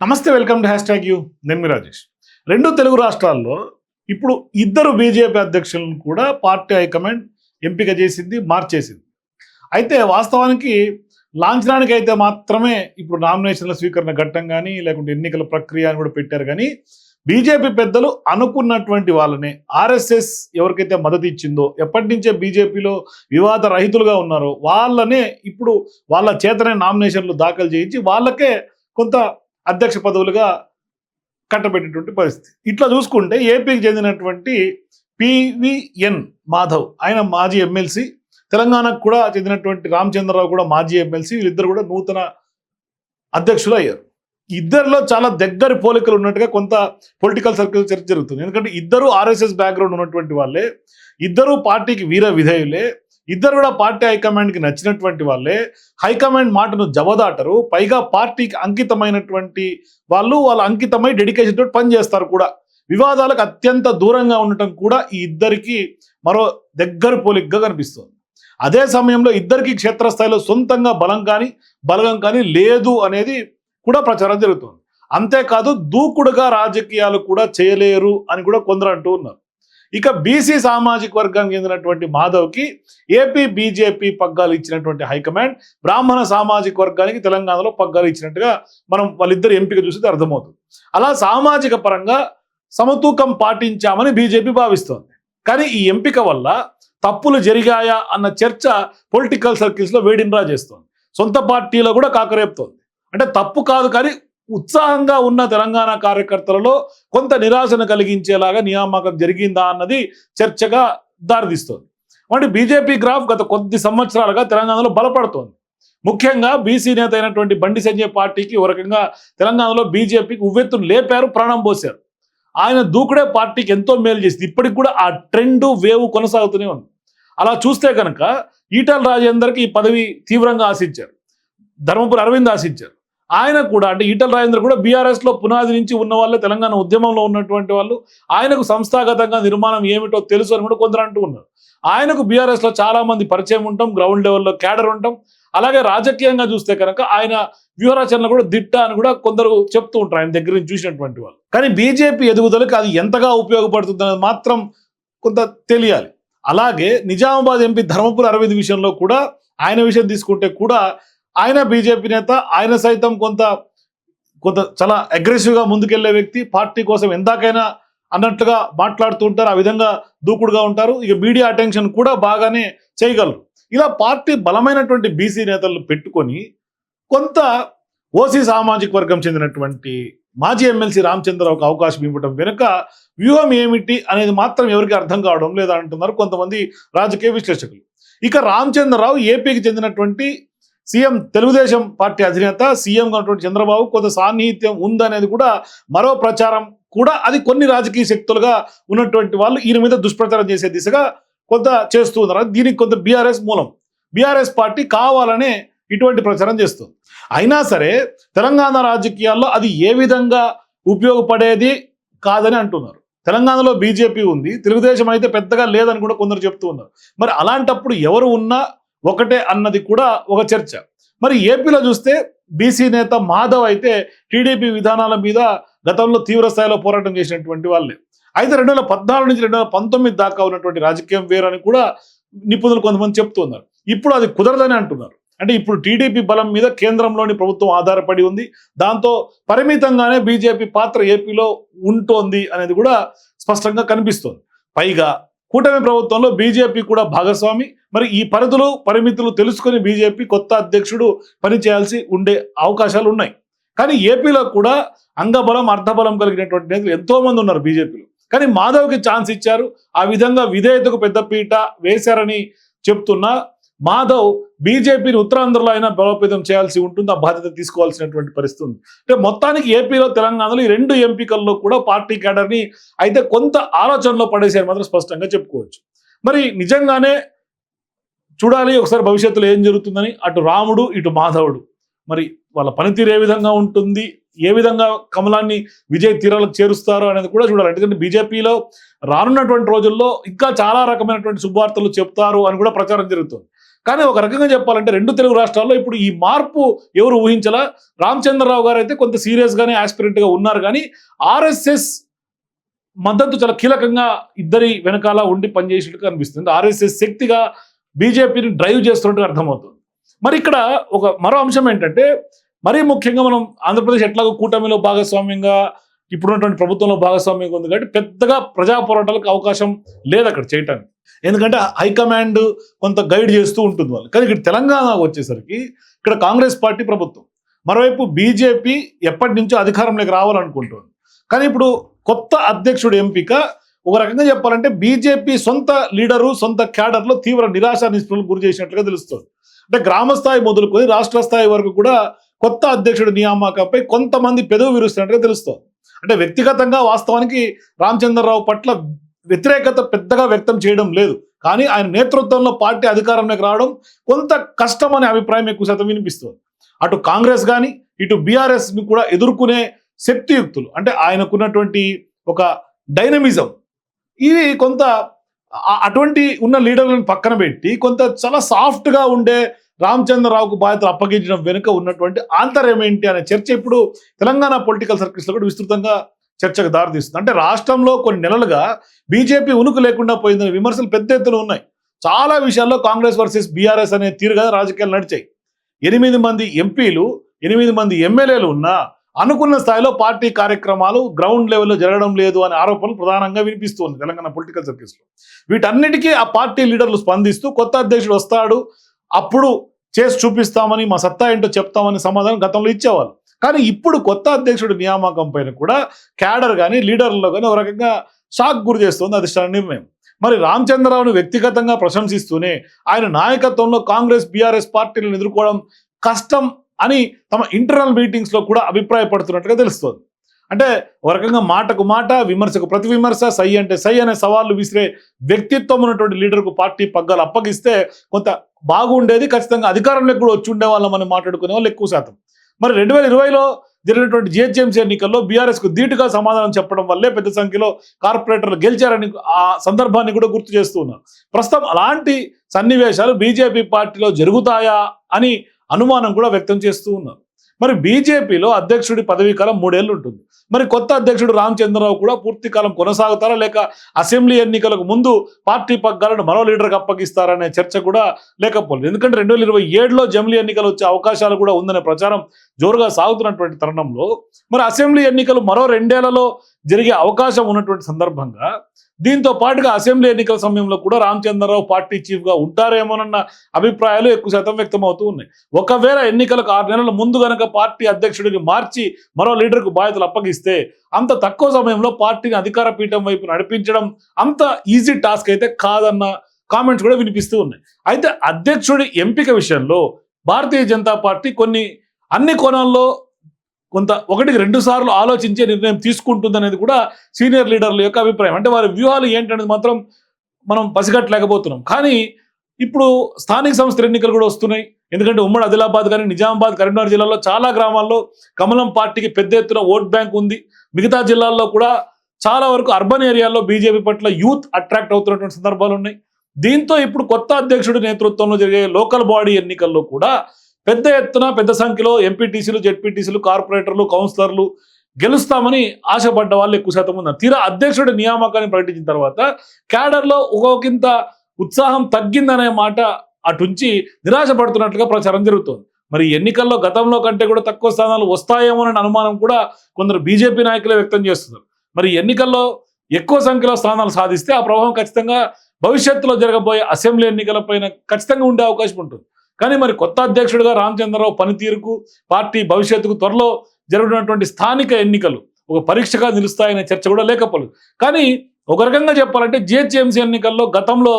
నమస్తే welcome to hash tag U. నేను మీ రాజేష్. రెండు తెలుగు రాష్ట్రాల్లో ఇప్పుడు ఇద్దరు బీజేపీ అధ్యక్షులను కూడా పార్టీ హైకమాండ్ ఎంపిక చేసింది మార్చేసింది. అయితే వాస్తవానికి లాంఛనానికి అయితే మాత్రమే ఇప్పుడు నామినేషన్ల స్వీకరణ ఘట్టం కానీ లేకుంటే ఎన్నికల ప్రక్రియ అని కూడా పెట్టారు కానీ బీజేపీ పెద్దలు అనుకున్నటువంటి వాళ్ళని ఆర్ఎస్ఎస్ ఎవరికైతే మద్దతు ఇచ్చిందో ఎప్పటి నుంచే బీజేపీలో వివాద రహితులుగా ఉన్నారో వాళ్ళనే ఇప్పుడు వాళ్ళ చేతనే నామినేషన్లు దాఖలు చేయించి వాళ్ళకే కొంత అధ్యక్ష పదవులుగా కట్టబెట్టినటువంటి పరిస్థితి. ఇట్లా చూసుకుంటే ఏపీకి చెందినటువంటి పివిఎన్ మాధవ్ ఆయన మాజీ ఎమ్మెల్సీ. తెలంగాణకు కూడా చెందినటువంటి రామచంద్రరావు కూడా మాజీ ఎమ్మెల్సీ. వీళ్ళిద్దరు కూడా నూతన అధ్యక్షులు అయ్యారు. ఇద్దరిలో చాలా దగ్గర పోలికలు ఉన్నట్టుగా కొంత పొలిటికల్ సర్కిల్ చర్చ జరుగుతుంది. ఎందుకంటే ఇద్దరు ఆర్ఎస్ఎస్ బ్యాక్గ్రౌండ్ ఉన్నటువంటి వాళ్ళే. ఇద్దరు పార్టీకి వీర విధేయులే. ఇద్దరు కూడా పార్టీ హైకమాండ్కి నచ్చినటువంటి వాళ్ళే. హైకమాండ్ మాటను జవదాటరు. పైగా పార్టీకి అంకితమైనటువంటి వాళ్ళు వాళ్ళ అంకితమై డెడికేషన్ తోటి పనిచేస్తారు కూడా. వివాదాలకు అత్యంత దూరంగా ఉండటం కూడా ఈ ఇద్దరికి మరో దగ్గర పోలికగా కనిపిస్తుంది. అదే సమయంలో ఇద్దరికి క్షేత్రస్థాయిలో సొంతంగా బలం కానీ బలగం కానీ లేదు అనేది కూడా ప్రచారం జరుగుతుంది. అంతేకాదు దూకుడుగా రాజకీయాలు కూడా చేయలేరు అని కూడా కొందరు అంటూ ఉన్నారు. ఇక బీసీ సామాజిక వర్గానికి చెందినటువంటి మాధవ్కి ఏపీ బీజేపీ పగ్గాలు ఇచ్చినటువంటి హైకమాండ్ బ్రాహ్మణ సామాజిక వర్గానికి తెలంగాణలో పగ్గాలు ఇచ్చినట్టుగా మనం వాళ్ళిద్దరు ఎంపిక చూస్తే అర్థమవుతుంది. అలా సామాజిక పరంగా సమతూకం పాటించామని బీజేపీ భావిస్తోంది. కానీ ఈ ఎంపిక వల్ల తప్పులు జరిగాయా అన్న చర్చ పొలిటికల్ సర్కిల్స్లో వేడిండ్రా చేస్తోంది. సొంత పార్టీలో కూడా కాకరేపుతోంది. అంటే తప్పు కాదు కానీ ఉత్సాహంగా ఉన్న తెలంగాణ కార్యకర్తలలో కొంత నిరాశను కలిగించేలాగా నియామకం జరిగిందా అన్నది చర్చగా దారితీస్తోంది. అంటే బీజేపీ గ్రాఫ్ గత కొద్ది సంవత్సరాలుగా తెలంగాణలో బలపడుతోంది. ముఖ్యంగా బీసీ నేత అయినటువంటి బండి సంజయ్ పార్టీకి ఒక రకంగా తెలంగాణలో బీజేపీకి ఉవ్వెత్తును లేపారు ప్రాణం పోశారు. ఆయన దూకుడే పార్టీకి ఎంతో మేలు చేసింది. ఇప్పటికి కూడా ఆ ట్రెండ్ వేవ్ కొనసాగుతూనే ఉంది. అలా చూస్తే కనుక ఈటల రాజేందర్కి ఈ పదవి తీవ్రంగా ఆశించారు. ధర్మపురి అరవింద్ ఆశించారు. ఆయన కూడా అంటే ఈటల రాజేంద్ర కూడా బీఆర్ఎస్లో పునాది నుంచి ఉన్న వాళ్ళే తెలంగాణ ఉద్యమంలో ఉన్నటువంటి వాళ్ళు. ఆయనకు సంస్థాగతంగా నిర్మాణం ఏమిటో తెలుసు అని కూడా కొందరు అంటూ ఉన్నారు. ఆయనకు బీఆర్ఎస్లో చాలా మంది పరిచయం ఉంటాం గ్రౌండ్ లెవెల్లో క్యాడర్ ఉంటాం. అలాగే రాజకీయంగా చూస్తే కనుక ఆయన వ్యూహరచనలు కూడా దిట్ట అని కూడా కొందరు చెప్తూ ఉంటారు ఆయన దగ్గర నుంచి చూసినటువంటి వాళ్ళు. కానీ బీజేపీ ఎదుగుదలకు అది ఎంతగా ఉపయోగపడుతుంది అనేది మాత్రం కొంత తెలియాలి. అలాగే నిజామాబాద్ ఎంపీ ధర్మపురి అరవింద్ విషయంలో కూడా ఆయన విషయం తీసుకుంటే కూడా ఆయన బీజేపీ నేత ఆయన సైతం కొంత కొంత చాలా అగ్రెసివ్గా ముందుకెళ్ళే వ్యక్తి పార్టీ కోసం ఎందాకైనా అన్నట్లుగా మాట్లాడుతూ ఉంటారు ఆ విధంగా దూకుడుగా ఉంటారు. ఇక మీడియా అటెన్షన్ కూడా బాగానే చేయగలరు. ఇలా పార్టీ బలమైనటువంటి బీసీ నేతలను పెట్టుకొని కొంత ఓసీ సామాజిక వర్గం చెందినటువంటి మాజీ ఎమ్మెల్సీ రామచంద్రరావుకు అవకాశం ఇవ్వడం వెనుక వ్యూహం ఏమిటి అనేది మాత్రం ఎవరికి అర్థం కావడం లేదా అంటున్నారు కొంతమంది రాజకీయ విశ్లేషకులు. ఇక రామచంద్రరావు ఏపీకి చెందినటువంటి సీఎం తెలుగుదేశం పార్టీ అధినేత సీఎంగా ఉన్నటువంటి చంద్రబాబు కొంత సాన్నిహిత్యం ఉందనేది కూడా మరో ప్రచారం కూడా అది కొన్ని రాజకీయ శక్తులుగా ఉన్నటువంటి వాళ్ళు ఈయన మీద దుష్ప్రచారం చేసే దిశగా కొంత చేస్తూ ఉన్నారు. దీనికి కొంత బీఆర్ఎస్ మూలం. బీఆర్ఎస్ పార్టీ కావాలనే ఇటువంటి ప్రచారం చేస్తుంది. అయినా సరే తెలంగాణ రాజకీయాల్లో అది ఏ విధంగా ఉపయోగపడేది కాదని అంటున్నారు. తెలంగాణలో బీజేపీ ఉంది తెలుగుదేశం అయితే పెద్దగా లేదని కూడా కొందరు చెప్తూ ఉన్నారు. మరి అలాంటప్పుడు ఎవరు ఉన్నా ఒకటే అన్నది కూడా ఒక చర్చ. మరి ఏపీలో చూస్తే బీసీ నేత మాధవ్ అయితే టీడీపీ విధానాల మీద గతంలో తీవ్ర స్థాయిలో పోరాటం చేసినటువంటి వాళ్ళే. అయితే రెండు వేల పద్నాలుగు నుంచి రెండు వేల పంతొమ్మిది దాకా ఉన్నటువంటి రాజకీయం వేరని కూడా నిపుణులు కొంతమంది చెప్తున్నారు ఇప్పుడు అది కుదరదని అంటున్నారు. అంటే ఇప్పుడు టీడీపీ బలం మీద కేంద్రంలోని ప్రభుత్వం ఆధారపడి ఉంది. దాంతో పరిమితంగానే బీజేపీ పాత్ర ఏపీలో ఉంటోంది అనేది కూడా స్పష్టంగా కనిపిస్తోంది. పైగా కూటమి ప్రభుత్వంలో బీజేపీ కూడా భాగస్వామి. మరి ఈ పరిధులు పరిమితులు తెలుసుకొని బీజేపీ కొత్త అధ్యక్షుడు పనిచేయాల్సి ఉండే అవకాశాలు ఉన్నాయి. కానీ ఏపీలో కూడా అంగబలం అర్ధబలం కలిగినటువంటి నేతలు ఎంతో మంది ఉన్నారు బీజేపీలో. కానీ మాధవ్కి ఛాన్స్ ఇచ్చారు. ఆ విధంగా విధేయతకు పెద్దపీట వేశారని చెప్తున్నా. మాధవ్ బీజేపీని ఉత్తరాంధ్రలో అయినా బలోపేతం చేయాల్సి ఉంటుంది ఆ బాధ్యత తీసుకోవాల్సినటువంటి పరిస్థితి ఉంది. అంటే మొత్తానికి ఏపీలో తెలంగాణలో ఈ రెండు ఎంపికల్లో కూడా పార్టీ క్యాడర్ని అయితే కొంత ఆలోచనలో పడేసారు మాత్రం స్పష్టంగా చెప్పుకోవచ్చు. మరి నిజంగానే చూడాలి ఒకసారి భవిష్యత్తులో ఏం జరుగుతుందని? అటు రాముడు ఇటు మాధవుడు. మరి వాళ్ళ పనితీరు ఏ విధంగా ఉంటుంది? ఏ విధంగా కమలాన్ని విజయ్ తీరాలకు చేరుస్తారు అనేది కూడా చూడాలి. ఎందుకంటే బీజేపీలో రానున్నటువంటి రోజుల్లో ఇంకా చాలా రకమైనటువంటి శుభవార్తలు చెప్తారు అని కూడా ప్రచారం జరుగుతుంది. కానీ ఒక రకంగా చెప్పాలంటే రెండు తెలుగు రాష్ట్రాల్లో ఇప్పుడు ఈ మార్పు ఎవరు ఊహించలా? రామచంద్రరావు గారు అయితే కొంత సీరియస్గానే యాస్పిరెంట్గా ఉన్నారు కానీ ఆర్ఎస్ఎస్ మద్దతు చాలా కీలకంగా ఇద్దరి వెనకాల ఉండి పనిచేసినట్టు అనిపిస్తుంది. ఆర్ఎస్ఎస్ శక్తిగా బీజేపీని డ్రైవ్ చేస్తున్నట్టు అర్థమవుతుంది. మరి ఇక్కడ ఒక మరో అంశం ఏంటంటే మరీ ముఖ్యంగా మనం ఆంధ్రప్రదేశ్ ఎట్లాగో కూటమిలో భాగస్వామ్యంగా ఇప్పుడున్నటువంటి ప్రభుత్వంలో భాగస్వామ్యంగా ఉంది కాబట్టి పెద్దగా ప్రజా పోరాటాలకు అవకాశం లేదు అక్కడ చేయటానికి. ఎందుకంటే హైకమాండ్ కొంత గైడ్ చేస్తూ ఉంటుంది వాళ్ళు. కానీ ఇక్కడ తెలంగాణ వచ్చేసరికి ఇక్కడ కాంగ్రెస్ పార్టీ ప్రభుత్వం. మరోవైపు బీజేపీ ఎప్పటి నుంచో అధికారంలోకి రావాలనుకుంటుంది. కానీ ఇప్పుడు కొత్త అధ్యక్షుడు ఎంపిక ఒక రకంగా చెప్పాలంటే బీజేపీ సొంత లీడరు సొంత క్యాడర్లో తీవ్ర నిరాశ నిస్పృహలకు గురి చేసినట్లుగా తెలుస్తుంది. అంటే గ్రామ స్థాయి మొదలుకొని రాష్ట్ర స్థాయి వరకు కూడా కొత్త అధ్యక్షుడి నియామకంపై కొంతమంది పెదవి విరుస్తున్నట్టుగా తెలుస్తోంది. అంటే వ్యక్తిగతంగా వాస్తవానికి రామచంద్రరావు పట్ల వ్యతిరేకత పెద్దగా వ్యక్తం చేయడం లేదు. కానీ ఆయన నేతృత్వంలో పార్టీ అధికారంలోకి రావడం కొంత కష్టం అనే అభిప్రాయం ఎక్కువ శాతం వినిపిస్తుంది. అటు కాంగ్రెస్ కానీ ఇటు బీఆర్ఎస్ని కూడా ఎదుర్కొనే శక్తియుక్తులు. అంటే ఆయనకున్నటువంటి ఒక డైనమిజం. ఇది కొంత అటువంటి ఉన్న లీడర్లను పక్కన పెట్టి కొంత చాలా సాఫ్ట్గా ఉండే రామచంద్రరావుకు బాధ్యతలు అప్పగించడం వెనుక ఉన్నటువంటి ఆంతర్యం ఏంటి అనే చర్చ ఇప్పుడు తెలంగాణ పొలిటికల్ సర్కిల్స్లో కూడా విస్తృతంగా చర్చకు దారితీస్తుంది అంటే రాష్ట్రంలో కొన్ని నెలలుగా బీజేపీ ఉనికి లేకుండా పోయిందనే విమర్శలు పెద్ద ఎత్తున ఉన్నాయి. చాలా విషయాల్లో కాంగ్రెస్ వర్సెస్ బీఆర్ఎస్ అనే తీరుగా రాజకీయాలు నడిచాయి. ఎనిమిది మంది ఎంపీలు ఎనిమిది మంది ఎమ్మెల్యేలు ఉన్నా అనుకున్న స్థాయిలో పార్టీ కార్యక్రమాలు గ్రౌండ్ లెవెల్లో జరగడం లేదు అనే ఆరోపణలు ప్రధానంగా వినిపిస్తుంది తెలంగాణ పొలిటికల్ సర్కిల్స్లో వీటన్నిటికీ ఆ పార్టీ లీడర్లు స్పందిస్తూ కొత్త అధ్యక్షుడు వస్తాడు అప్పుడు చేసి చూపిస్తామని మా సత్తా ఏంటో చెప్తామని సమాధానం గతంలో ఇచ్చేవాళ్ళు. కానీ ఇప్పుడు కొత్త అధ్యక్షుడి నియామకం పైన కూడా క్యాడర్ కానీ లీడర్లో కానీ ఒక రకంగా షాక్ గురి చేస్తుంది అధిష్టాన నిర్ణయం. మరి రామచంద్రరావును వ్యక్తిగతంగా ప్రశంసిస్తూనే ఆయన నాయకత్వంలో కాంగ్రెస్ బీఆర్ఎస్ పార్టీలను ఎదుర్కోవడం కష్టం అని తమ ఇంటర్నల్ మీటింగ్స్లో కూడా అభిప్రాయపడుతున్నట్టుగా తెలుస్తోంది. అంటే ఒక రకంగా మాటకు మాట విమర్శకు ప్రతి విమర్శ సై అంటే సై అనే సవాళ్ళు విసిరే వ్యక్తిత్వం ఉన్నటువంటి లీడర్కు పార్టీ పగ్గాలు అప్పగిస్తే కొంత బాగుండేది ఖచ్చితంగా అధికారంలోకి కూడా వచ్చి ఉండేవాళ్ళం అని మాట్లాడుకునే వాళ్ళు ఎక్కువ శాతం. మరి రెండు వేల ఇరవైలో జరిగినటువంటి జిహెచ్ఎంసీ ఎన్నికల్లో బీఆర్ఎస్కు ధీటుగా సమాధానం చెప్పడం వల్లే పెద్ద సంఖ్యలో కార్పొరేటర్లు గెలిచారని ఆ సందర్భాన్ని కూడా గుర్తు చేస్తూ ఉన్నారు. ప్రస్తుతం అలాంటి సన్నివేశాలు బీజేపీ పార్టీలో జరుగుతాయా అని అనుమానం కూడా వ్యక్తం చేస్తూ ఉన్నారు. మరి బీజేపీలో అధ్యక్షుడి పదవీ కాలం మూడేళ్ళు ఉంటుంది. మరి కొత్త అధ్యక్షుడు రామచంద్రరావు కూడా పూర్తి కాలం కొనసాగుతారా? లేక అసెంబ్లీ ఎన్నికలకు ముందు పార్టీ పగ్గాలను మరో లీడర్కి అప్పగిస్తారనే చర్చ కూడా లేకపోలేదు. ఎందుకంటే రెండు వేల ఇరవై ఏడులో జమిలీ ఎన్నికలు వచ్చే అవకాశాలు కూడా ఉందనే ప్రచారం జోరుగా సాగుతున్నటువంటి తరుణంలో మరి అసెంబ్లీ ఎన్నికలు మరో రెండేళ్ళలో జరిగే అవకాశం ఉన్నటువంటి సందర్భంగా దీంతో పాటుగా అసెంబ్లీ ఎన్నికల సమయంలో కూడా రామచంద్రరావు పార్టీ చీఫ్గా ఉంటారేమోనన్న అభిప్రాయాలు ఎక్కువ శాతం వ్యక్తమవుతూ ఉన్నాయి. ఒకవేళ ఎన్నికలకు ఆరు నెలల ముందు గనక పార్టీ అధ్యక్షుడిని మార్చి మరో లీడర్కు బాధ్యతలు అప్పగిస్తే అంత తక్కువ సమయంలో పార్టీని అధికార పీఠం వైపు నడిపించడం అంత ఈజీ టాస్క్ అయితే కాదన్న కామెంట్స్ కూడా వినిపిస్తూ ఉన్నాయి. అయితే అధ్యక్షుడి ఎంపిక విషయంలో భారతీయ జనతా పార్టీ కొన్ని అన్ని కోణాల్లో కొంత ఒకటికి రెండు సార్లు ఆలోచించే నిర్ణయం తీసుకుంటుందనేది కూడా సీనియర్ లీడర్ల యొక్క అభిప్రాయం. అంటే వారి వ్యూహాలు ఏంటనేది మాత్రం మనం పసిగట్టలేకపోతున్నాం. కానీ ఇప్పుడు స్థానిక సంస్థల ఎన్నికలు కూడా వస్తున్నాయి. ఎందుకంటే ఉమ్మడి ఆదిలాబాద్ కానీ నిజామాబాద్ కరీంనగర్ జిల్లాలో చాలా గ్రామాల్లో కమలం పార్టీకి పెద్ద ఎత్తున ఓట్ బ్యాంక్ ఉంది. మిగతా జిల్లాల్లో కూడా చాలా వరకు అర్బన్ ఏరియాల్లో బీజేపీ పట్ల యూత్ అట్రాక్ట్ అవుతున్నటువంటి సందర్భాలు ఉన్నాయి. దీంతో ఇప్పుడు కొత్త అధ్యక్షుడి నేతృత్వంలో జరిగే లోకల్ బాడీ ఎన్నికల్లో కూడా పెద్ద ఎత్తున పెద్ద సంఖ్యలో ఎంపీటీసీలు జెడ్పీటీసీలు కార్పొరేటర్లు కౌన్సిలర్లు గెలుస్తామని ఆశపడ్డ వాళ్ళు ఎక్కువ శాతం ఉన్నారు. తీరా అధ్యక్షుడి నియామకాన్ని ప్రకటించిన తర్వాత క్యాడర్లో ఒక్కొక్కింత ఉత్సాహం తగ్గిందనే మాట అటుంచి నిరాశపడుతున్నట్లుగా ప్రచారం జరుగుతోంది. మరి ఎన్నికల్లో గతంలో కంటే కూడా తక్కువ స్థానాలు వస్తాయేమోనని అనుమానం కూడా కొందరు బీజేపీ నాయకులే వ్యక్తం చేస్తున్నారు. మరి ఎన్నికల్లో ఎక్కువ సంఖ్యలో స్థానాలు సాధిస్తే ఆ ప్రభావం ఖచ్చితంగా భవిష్యత్తులో జరగబోయే అసెంబ్లీ ఎన్నికలపైన ఖచ్చితంగా ఉండే అవకాశం ఉంటుంది. కానీ మరి కొత్త అధ్యక్షుడిగా రామచంద్రరావు పనితీరుకు పార్టీ భవిష్యత్తుకు త్వరలో జరుగుతున్నటువంటి స్థానిక ఎన్నికలు ఒక పరీక్షగా నిలుస్తాయనే చర్చ కూడా లేకపోలేదు. కానీ ఒక రకంగా చెప్పాలంటే జిహెచ్ఎంసీ ఎన్నికల్లో గతంలో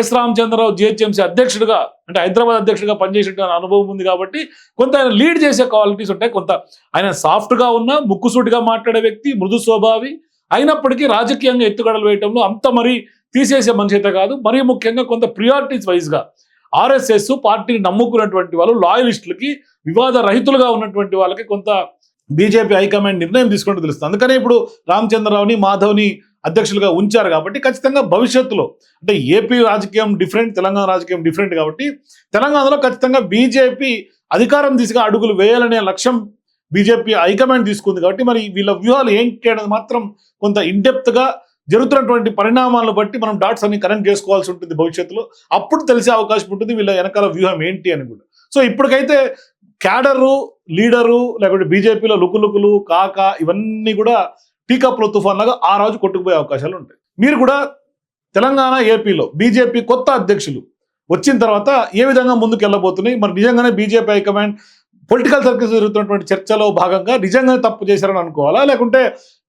ఎస్ రామచంద్రరావు జిహెచ్ఎంసీ అధ్యక్షుడిగా అంటే హైదరాబాద్ అధ్యక్షుడిగా పనిచేసిన అనుభవం ఉంది కాబట్టి కొంత ఆయన లీడ్ చేసే క్వాలిటీస్ ఉంటాయి. కొంత ఆయన సాఫ్ట్గా ఉన్న ముక్కుసూటిగా మాట్లాడే వ్యక్తి మృదు స్వభావి అయినప్పటికీ రాజకీయంగా ఎత్తుగడలు వేయడంలో అంత మరీ తీసేసే మనిషి అయితే కాదు. మరీ ముఖ్యంగా కొంత ప్రియారిటీస్ వైజ్గా ఆర్ఎస్ఎస్ పార్టీని నమ్ముకున్నటువంటి వాళ్ళు లాయలిస్టులకి వివాద రహితులుగా ఉన్నటువంటి వాళ్ళకి కొంత బీజేపీ హైకమాండ్ నిర్ణయం తీసుకుంటూ తెలుస్తుంది. అందుకనే ఇప్పుడు రామచంద్రరావుని మాధవ్ని అధ్యక్షులుగా ఉంచారు కాబట్టి ఖచ్చితంగా భవిష్యత్తులో అంటే ఏపీ రాజకీయం డిఫరెంట్ తెలంగాణ రాజకీయం డిఫరెంట్ కాబట్టి తెలంగాణలో ఖచ్చితంగా బీజేపీ అధికారం దిశగా అడుగులు వేయాలనే లక్ష్యం బీజేపీ హైకమాండ్ తీసుకుంది కాబట్టి మరి వీళ్ళ వ్యూహాలు ఏంటి అనేది మాత్రం కొంత ఇండెప్త్గా జరుగుతున్నటువంటి పరిణామాలను బట్టి మనం డాట్స్ అన్ని కనెక్ట్ చేసుకోవాల్సి ఉంటుంది భవిష్యత్తులో. అప్పుడు తెలిసే అవకాశం ఉంటుంది వీళ్ళ వెనకాల వ్యూహం ఏంటి అని కూడా. సో ఇప్పటికైతే క్యాడరు లీడరు లేకపోతే బీజేపీలో లుకులుకులు కాక ఇవన్నీ కూడా టీకప్లో తుఫాన్ లాగా ఆ రోజు కొట్టుకుపోయే అవకాశాలు ఉంటాయి. మీరు కూడా తెలంగాణ ఏపీలో బీజేపీ కొత్త అధ్యక్షులు వచ్చిన తర్వాత ఏ విధంగా ముందుకు వెళ్ళబోతున్నాయి మరి నిజంగానే బీజేపీ హైకమాండ్ పొలిటికల్ సర్కిల్స్ జరుగుతున్నటువంటి చర్చలో భాగంగా నిజంగా తప్పు చేశారని అనుకోవాలా? లేకుంటే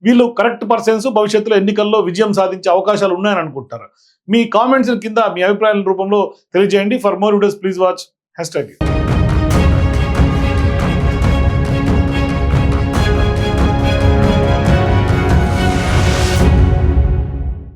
వీళ్ళు కరెక్ట్ పర్సన్స్ భవిష్యత్తులో ఎన్నికల్లో విజయం సాధించే అవకాశాలు ఉన్నాయని అనుకుంటారు? మీ కామెంట్స్ కింద మీ అభిప్రాయాల రూపంలో తెలియజేయండి. For more videos please watch. Hash tag